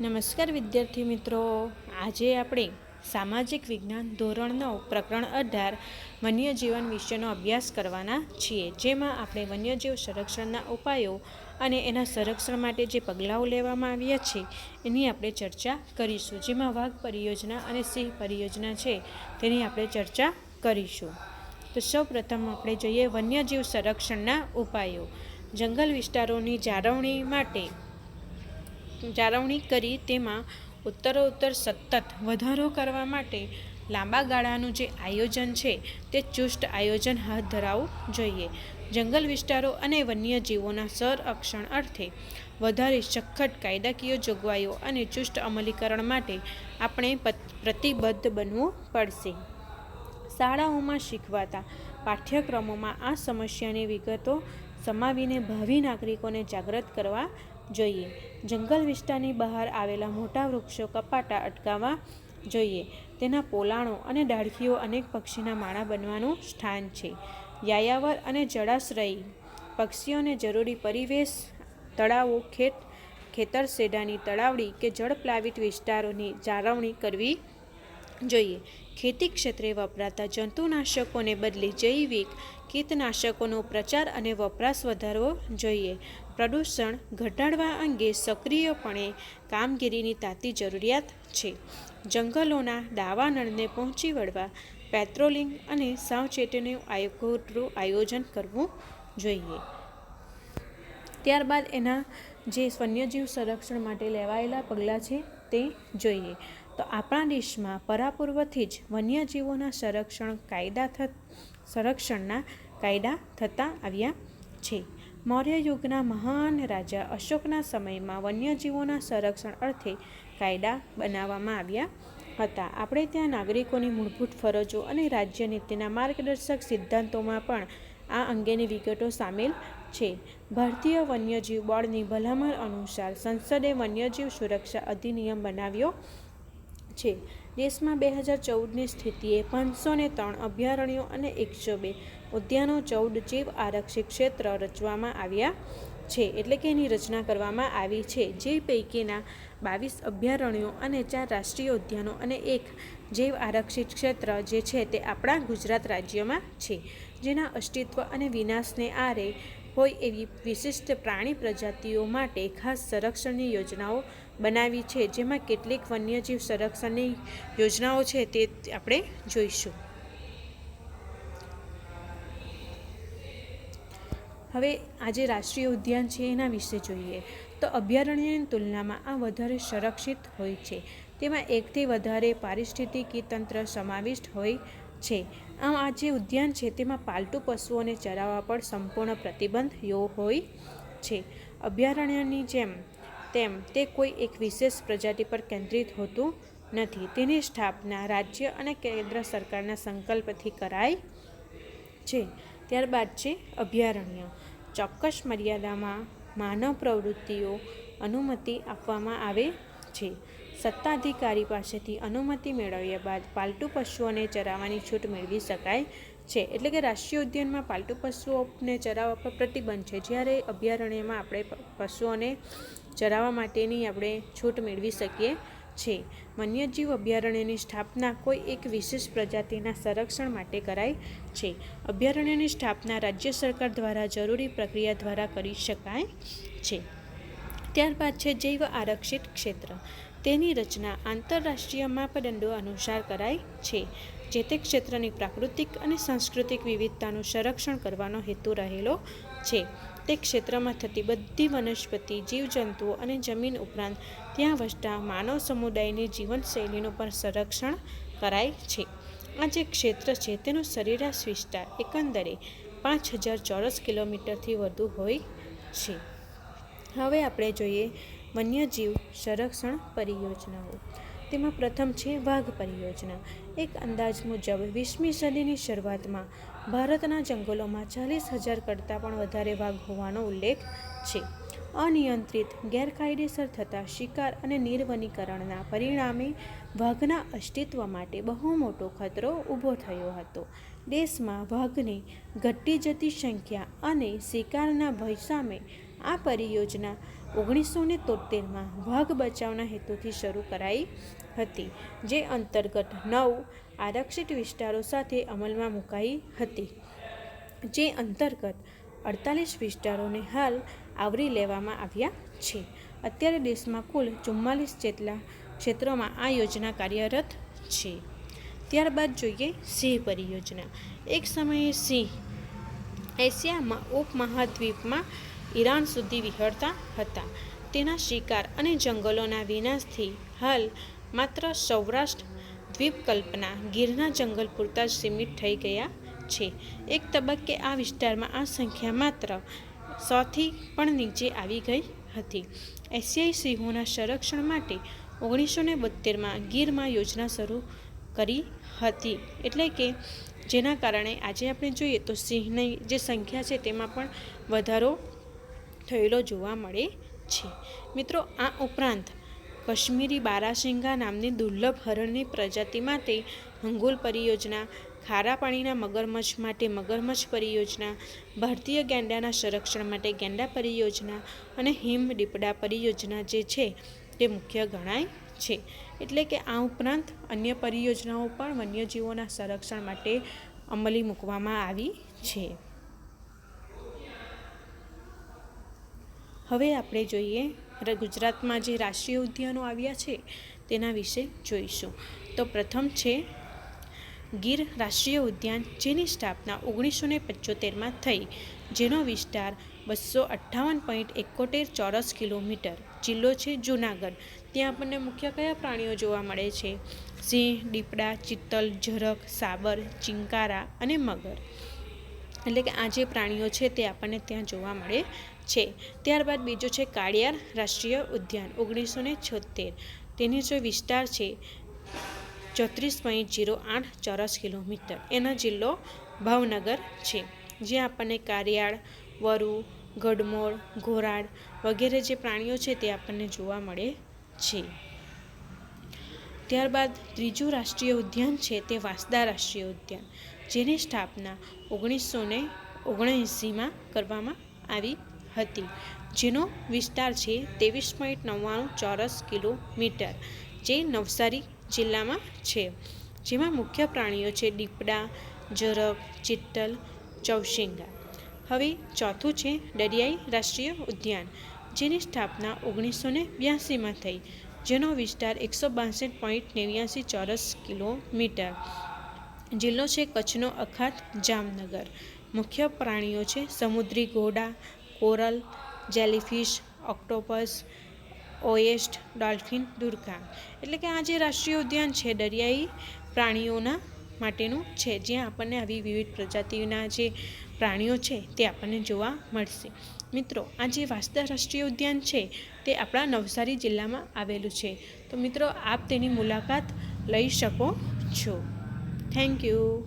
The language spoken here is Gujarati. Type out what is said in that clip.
નમસ્કાર વિદ્યાર્થી મિત્રો. આજે આપણે સામાજિક વિજ્ઞાન ધોરણ નવ પ્રકરણ અઢાર, વન્યજીવન વિશેનો અભ્યાસ કરવાના છીએ. જેમાં આપણે વન્યજીવ સંરક્ષણના ઉપાયો અને એના સંરક્ષણ માટે જે પગલાઓ લેવામાં આવ્યા છે, એની આપણે ચર્ચા કરીશું. જેમાં વાઘ પરિયોજના અને સિંહ પરિયોજના છે, તેની આપણે ચર્ચા કરીશું. તો સૌ પ્રથમ આપણે જોઈએ વન્યજીવ સંરક્ષણના ઉપાયો. જંગલ વિસ્તારોની જાળવણી માટે જાળવણી કરી તેમાં ઉત્તરોત્તર સતત વધારો કરવા માટે લાંબા ગાળાનું જે આયોજન છે તે ચુસ્ત આયોજન હાથ ધરાવવું જોઈએ. જંગલ વિસ્તારો અને વન્યજીવોના સંરક્ષણ અર્થે વધારે સખત કાયદાકીય જોગવાઈઓ અને ચુસ્ત અમલીકરણ માટે આપણે પ્રતિબદ્ધ બનવું પડશે. શાળાઓમાં શીખવાતા પાઠ્યક્રમોમાં આ સમસ્યાની વિગતો સમાવીને ભાવિ નાગરિકોને જાગૃત કરવા જોઈએ. જંગલ વિસ્તારની બહાર આવેલા મોટા વૃક્ષો કપાટા અટકાવવા જોઈએ. તેના પોલાણો અને ડાળખીઓ અનેક પક્ષીના માળા બનવાનું સ્થાન છે. યાયાવર અને જળાશ્રય પક્ષીઓને જરૂરી પરિવેશ, તળાવો, ખેત, ખેતર સેડાની તળાવડી કે જળપ્લાવિત વિસ્તારોની જાળવણી કરવી જોઈએ. ખેતી ક્ષેત્રે વપરાતા જંતુનાશકોને બદલે જૈવિક કીટનાશકોનો પ્રચાર અને વપરાશ વધારવો જોઈએ. પ્રદૂષણ ઘટાડવા અંગે સક્રિયપણે કામગીરીની તાતી જરૂરિયાત છે. જંગલોના દાવા નળને પહોંચી વળવા પેટ્રોલિંગ અને સાવચેતીનું આયોગનું આયોજન કરવું જોઈએ. ત્યારબાદ એના જે વન્યજીવ સંરક્ષણ માટે લેવાયેલા પગલાં છે તે જોઈએ. તો આપણા દેશમાં પરાપૂર્વથી જ વન્યજીવોના સંરક્ષણ કાયદા થ સંરક્ષણના કાયદા થતા આવ્યા છે. મૌર્ય યુગના મહાન રાજા અશોકના સમયમાં વન્યજીવોના સંરક્ષણ અર્થે કાયદા બનાવવામાં આવ્યા હતા. આપણે ત્યાં નાગરિકોની મૂળભૂત ફરજો અને રાજ્ય નીતિના માર્ગદર્શક સિદ્ધાંતોમાં પણ આ અંગેની વિગતો સામેલ છે. ભારતીય વન્યજીવ બોર્ડની ભલામણ અનુસાર સંસદે વન્યજીવ સુરક્ષા અધિનિયમ બનાવ્યો છે. દેશમાં બે હજાર ચૌદની સ્થિતિએ પાંચસો ને ત્રણ અભયારણ્યો અને એકસો બે ઉદ્યાનો ચૌદ જીવ આરક્ષિત ક્ષેત્ર રચવામાં આવ્યા છે, એટલે કે એની રચના કરવામાં આવી છે. જે પૈકીના બાવીસ અભયારણ્યો અને ચાર રાષ્ટ્રીય ઉદ્યાનો અને એક જૈવ આરક્ષિત ક્ષેત્ર જે છે તે આપણા ગુજરાત રાજ્યમાં છે. જેના અસ્તિત્વ અને વિનાશને આરે હોય એવી વિશિષ્ટ પ્રાણી પ્રજાતિઓ માટે ખાસ સંરક્ષણની યોજનાઓ બનાવી છે, જેમાં કેટલીક વન્યજીવ સંરક્ષણની યોજનાઓ છે તે આપણે જોઈશું. હવે આજે રાષ્ટ્રીય ઉદ્યાન છે એના વિશે જોઈએ. તો અભયારણ્યની તુલનામાં આ વધારે સંરક્ષિત હોય છે. તેમાં એકથી વધારે પારિસ્થિતિકી તંત્ર સમાવિષ્ટ હોય છે. આમ આ જે ઉદ્યાન છે તેમાં પાલતુ પશુઓને ચરાવવા પર સંપૂર્ણ પ્રતિબંધ યો હોય છે. અભયારણ્યની જેમ તેમ તે કોઈ એક વિશેષ પ્રજાતિ પર કેન્દ્રિત હોતું નથી. તેની સ્થાપના રાજ્ય અને કેન્દ્ર સરકારના સંકલ્પથી કરાય છે. ત્યારબાદ છે અભયારણ્ય. ચોક્કસ મર્યાદામાં માનવ પ્રવૃત્તિઓ અનુમતિ આપવામાં આવે છે. સત્તાધિકારી પાસેથી અનુમતિ મેળવ્યા બાદ પાલતુ પશુઓને ચરાવવાની છૂટ મેળવી શકાય છે. એટલે કે રાષ્ટ્રીય ઉદ્યાનમાં પાલતુ પશુઓને ચરાવવા પર પ્રતિબંધ છે. જ્યારે અભયારણ્યમાં આપણે પશુઓને ચરાવવા માટેની આપણે છૂટ મેળવી શકીએ છે વન્યજીવ અભયારણ્યની સ્થાપના કોઈ એક વિશેષ પ્રજાતિના સંરક્ષણ માટે કરાય છે. અભયારણ્યની સ્થાપના રાજ્ય સરકાર દ્વારા જરૂરી પ્રક્રિયા દ્વારા કરી શકાય છે. ત્યારબાદ છે જૈવ આરક્ષિત ક્ષેત્ર. તેની રચના આંતરરાષ્ટ્રીય માપદંડો અનુસાર કરાય છે, જે તે ક્ષેત્રની પ્રાકૃતિક અને સાંસ્કૃતિક વિવિધતાનું સંરક્ષણ કરવાનો હેતુ રહેલો છે. તે ક્ષેત્રમાં થતી બધી વનસ્પતિ, જીવજંતુઓ અને જમીન ઉપરાંત ત્યાં વસતા માનવ સમુદાયની જીવનશૈલીનું પણ સંરક્ષણ કરાય છે. આ જે ક્ષેત્ર છે, તેનો સરેરાશ વિસ્તાર એકંદરે પાંચ હજાર ચોરસ કિલોમીટરથી વધુ હોય છે. હવે આપણે જોઈએ વન્યજીવ સંરક્ષણ પરિયોજનાઓ. તેમાં પ્રથમ છે વાઘ પરિયોજના. એક અંદાજ મુજબ વીસમી સદીની શરૂઆતમાં ભારતના જંગલોમાં ચાલીસ હજાર કરતાં પણ વધારે વાઘ હોવાનો ઉલ્લેખ છે. અનિયંત્રિત, ગેરકાયદેસર થતા શિકાર અને નિર્વનીકરણના પરિણામે વાઘના અસ્તિત્વ માટે બહુ મોટો ખતરો ઊભો થયો હતો. દેશમાં વાઘની ઘટતી જતી સંખ્યા અને શિકારના ભય સામે આ પરિયોજના ઓગણીસો ને તોતેરમાં વાઘ બચાવના હેતુથી શરૂ કરાઈ હતી, જે અંતર્ગત નવ આરક્ષિત વિસ્તારો સાથે અમલમાં મુકાઈ હતી, જે અંતર્ગત અડતાલીસ વિસ્તારોને હાલ આવરી લેવામાં આવ્યા છે. અત્યારે દેશમાં કુલ ચુમ્માલીસ જેટલા ક્ષેત્રોમાં આ યોજના કાર્યરત છે. ત્યારબાદ જોઈએ સિંહ પરિયોજના. એક સમયે સિંહ એશિયામાં ઉપમહાદ્વીપમાં ઈરાન સુધી વિહરતા હતા. તેના શિકાર અને જંગલોના વિનાશથી હાલ માત્ર સૌરાષ્ટ્ર દ્વીપકલ્પના ગીરના જંગલ પૂરતા જ સીમિત થઈ ગયા છે. એક તબક્કે આ વિસ્તારમાં આ સંખ્યા માત્ર સોથી પણ નીચે આવી ગઈ હતી. એશિયાઈ સિંહોના સંરક્ષણ માટે ઓગણીસો ને બોતેરમાં ગીરમાં યોજના શરૂ કરી હતી. એટલે કે જેના કારણે આજે આપણે જોઈએ તો સિંહની જે સંખ્યા છે તેમાં પણ વધારો થયેલો જોવા મળે છે. મિત્રો, આ ઉપરાંત કશ્મીરી બારાશિંગા નામની દુર્લભ હરણની પ્રજાતિ માટે હંગુલ પરિયોજના, ખારા પાણીના મગરમચ્છ માટે મગરમચ્છ પરિયોજના, ભારતીય ગેંડાના સંરક્ષણ માટે ગેંડા પરિયોજના અને હિમ દીપડા પરિયોજના જે છે તે મુખ્ય ગણાય છે. એટલે કે આ ઉપરાંત અન્ય પરિયોજનાઓ પણ વન્યજીવોના સંરક્ષણ માટે અમલી મૂકવામાં આવી છે. હવે આપણે જોઈએ ગુજરાતમાં જે રાષ્ટ્રીય ઉદ્યાનો આવ્યા છે, તેના વિશે જોઈશું. તો પ્રથમ છે, ગીર રાષ્ટ્રીય ઉદ્યાન, જેની સ્થાપના ઓગણીસો ને પંચોતેરમાં થઈ. જેનો વિસ્તાર બસો અઠ્ઠાવન પોઈન્ટ એકોતેર ચોરસ કિલોમીટર જિલ્લો છે જૂનાગઢ. ત્યાં આપણને મુખ્ય કયા પ્રાણીઓ જોવા મળે છે? સિંહ, દીપડા, ચિત્તલ ઝરખ સાબર, ચિંકારા અને મગર. એટલે કે આ જે પ્રાણીઓ છે તે આપણને ત્યાં જોવા મળે છે. ત્યારબાદ બીજો છે કાળિયાર રાષ્ટ્રીય ઉદ્યાન, ઓગણીસો ને છોતેર તેની જે વિસ્તાર છે, ચોત્રીસ પોઈન્ટ જીરો આઠ ચોરસ કિલોમીટર. એનો જિલ્લો ભાવનગર છે. જ્યાં આપણને કારિયાળ, વરુ, ગઢમોળ, ઘોરાડ વગેરે જે પ્રાણીઓ છે તે આપણને જોવા મળે છે. ત્યારબાદ ત્રીજું રાષ્ટ્રીય ઉદ્યાન છે તે વાંસદા રાષ્ટ્રીય ઉદ્યાન. જેની સ્થાપના ઓગણીસો ને ઓગણએંસીમાં કરવામાં આવી હતી, જેનો વિસ્તાર છે ત્રેવીસ પોઈન્ટ નવ્વાણું ચોરસ કિલોમીટર, જે નવસારી જિલ્લામાં છે. જેમાં મુખ્ય પ્રાણીઓ છે દીપડા જરક ચિત્તલ, ચૌશિંગા. હવે ચોથું છે દરિયાઈ રાષ્ટ્રીય ઉદ્યાન, જેની સ્થાપના ઓગણીસો ને બ્યાસીમાં થઈ, જેનો વિસ્તાર એકસો બાસઠ પોઈન્ટ નેવ્યાસી ચોરસ કિલોમીટર. જિલ્લો છે કચ્છનો અખાત જામનગર. મુખ્ય પ્રાણીઓ છે સમુદ્રી ઘોડા coral, jellyfish, octopus, oyster, dolphin, Durga. એટલે કે આ જે રાષ્ટ્રીય ઉદ્યાન છે, દરિયાઈ પ્રાણીઓના માટેનું છે, જ્યાં આપણને આવી વિવિધ પ્રજાતિના જે પ્રાણીઓ છે, તે આપણને જોવા મળશે. મિત્રો, આ જે વાંસદા રાષ્ટ્રીય ઉદ્યાન છે, તે આપણા નવસારી જિલ્લામાં આવેલું છે. તો મિત્રો, આપ તેની મુલાકાત લઈ શકો છો. Thank you